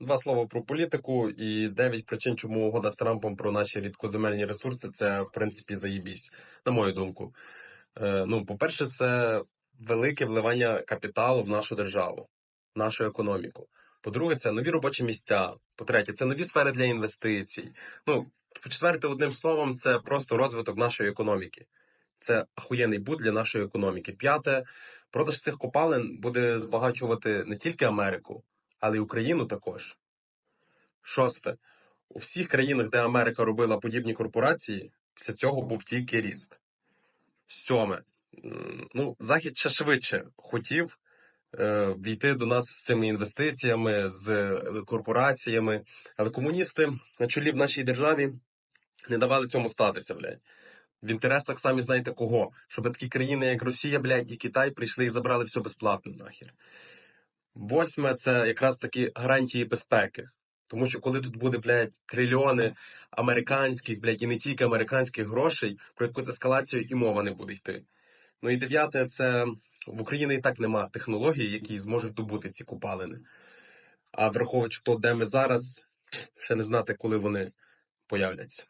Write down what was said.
Два слова про політику і дев'ять причин, чому угода з Трампом про наші рідкоземельні ресурси це в принципі заєбісь, на мою думку. Е, ну, по-перше, це велике вливання капіталу в нашу державу, в нашу економіку. По-друге, це нові робочі місця. По-третє, це нові сфери для інвестицій. Ну, по-четверте, одним словом, це просто розвиток нашої економіки. Це ахуєнний буд для нашої економіки. П'яте, продаж цих копалин буде збагачувати не тільки Америку, але й Україну також. Шосте. У всіх країнах, де Америка робила подібні корпорації, після цього був тільки ріст. Сьоме. Ну, Захід ще швидше хотів е, війти до нас з цими інвестиціями, з е, корпораціями, але комуністи на чолі в нашій державі не давали цьому статися, блядь. В інтересах самі знаєте кого? Щоб такі країни, як Росія, блядь, і Китай прийшли і забрали все безплатно нахер. Восьме це якраз таки гарантії безпеки. Тому що коли тут буде, блядь, трильйони американських, блядь, і не тільки американських грошей, про якусь ескалацію і мова не буде йти. Ну і дев'яте, це в Україні і так нема технологій, які зможуть добути ці купалини. А враховуючи то, де ми зараз, ще не знати, коли вони появляться.